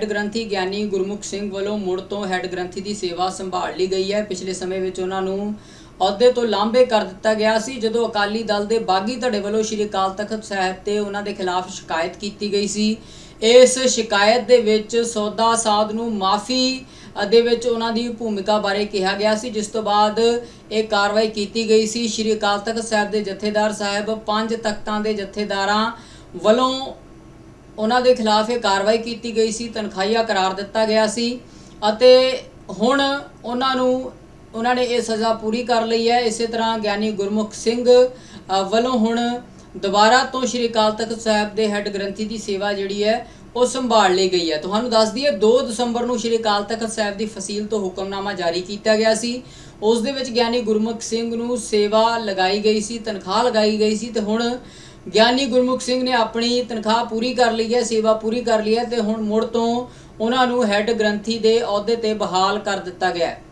Head ਗ੍ਰੰਥੀ ਗਿਆਨੀ ਗੁਰਮੁਖ ਸਿੰਘ ਵੱਲੋਂ ਮੁੜ ਤੋਂ ਹੈੱਡ ਗ੍ਰੰਥੀ ਦੀ ਸੇਵਾ ਸੰਭਾਲ ਲਈ ਗਈ ਹੈ। ਪਿਛਲੇ ਸਮੇਂ ਵਿੱਚ ਉਹਨਾਂ ਨੂੰ ਅਹੁਦੇ ਤੋਂ ਲਾਂਭੇ ਕਰ ਦਿੱਤਾ ਗਿਆ ਸੀ, ਜਦੋਂ ਅਕਾਲੀ ਦਲ ਦੇ ਬਾਗੀ ਧੜੇ ਵੱਲੋਂ ਸ਼੍ਰੀ ਅਕਾਲ ਤਖਤ ਸਾਹਿਬ ਤੇ ਉਹਨਾਂ ਦੇ ਖਿਲਾਫ ਸ਼ਿਕਾਇਤ ਕੀਤੀ ਗਈ ਸੀ। ਇਸ ਸ਼ਿਕਾਇਤ ਦੇ ਵਿੱਚ ਸੌਦਾ ਸਾਧ ਨੂੰ ਮਾਫੀ ਦੇ ਵਿੱਚ ਉਹਨਾਂ ਦੀ ਭੂਮਿਕਾ ਬਾਰੇ ਕਿਹਾ ਗਿਆ ਸੀ, ਜਿਸ ਤੋਂ ਬਾਅਦ ਇਹ ਕਾਰਵਾਈ ਕੀਤੀ ਗਈ ਸੀ। ਸ਼੍ਰੀ ਅਕਾਲ ਤਖਤ ਸਾਹਿਬ ਦੇ ਜਥੇਦਾਰ ਸਾਹਿਬ ਪੰਜ ਤਖਤਾਂ ਦੇ ਜਥੇਦਾਰਾਂ ਵੱਲੋਂ ਉਹਨਾਂ ਦੇ ਖਿਲਾਫ ਇਹ ਕਾਰਵਾਈ ਕੀਤੀ ਗਈ ਸੀ, ਤਨਖਾਹੀਆ ਕਰਾਰ ਦਿੱਤਾ ਗਿਆ ਸੀ ਅਤੇ ਹੁਣ ਉਹਨਾਂ ਨੂੰ, ਉਹਨਾਂ ਨੇ ਇਹ ਸਜ਼ਾ ਪੂਰੀ ਕਰ ਲਈ ਹੈ। ਇਸੇ ਤਰ੍ਹਾਂ ਗਿਆਨੀ ਗੁਰਮੁਖ ਸਿੰਘ ਵੱਲੋਂ ਹੁਣ ਦੁਬਾਰਾ ਤੋਂ ਸ਼੍ਰੀ ਅਕਾਲ ਤਖਤ ਸਾਹਿਬ ਦੇ ਹੈੱਡ ਗ੍ਰੰਥੀ ਦੀ ਸੇਵਾ ਜਿਹੜੀ ਹੈ, ਉਹ ਸੰਭਾਲ ਲਈ ਗਈ ਹੈ। ਤੁਹਾਨੂੰ ਦੱਸ ਦਈਏ 2 ਦਸੰਬਰ ਨੂੰ ਸ਼੍ਰੀ ਅਕਾਲ ਤਖਤ ਸਾਹਿਬ ਦੀ ਫਸੀਲ ਤੋਂ ਹੁਕਮਨਾਮਾ ਜਾਰੀ ਕੀਤਾ ਗਿਆ ਸੀ। ਉਸ ਦੇ ਵਿੱਚ ਗਿਆਨੀ ਗੁਰਮੁਖ ਸਿੰਘ ਨੂੰ ਸੇਵਾ ਲਗਾਈ ਗਈ ਸੀ, ਤਨਖਾਹ ਲਗਾਈ ਗਈ ਸੀ ਤੇ ਹੁਣ ਗਿਆਨੀ ਗੁਰਮੁਖ ਸਿੰਘ ਨੇ ਆਪਣੀ ਤਨਖਾਹ ਪੂਰੀ ਕਰ ਲਈ ਹੈ, ਸੇਵਾ ਪੂਰੀ ਕਰ ਲਈ ਹੈ ਤੇ ਹੁਣ ਮੁੜ ਤੋਂ ਉਹਨਾਂ ਨੂੰ ਹੈੱਡ ਗ੍ਰੰਥੀ ਦੇ ਅਹੁਦੇ ਤੇ ਬਹਾਲ ਕਰ ਦਿੱਤਾ ਗਿਆ ਹੈ।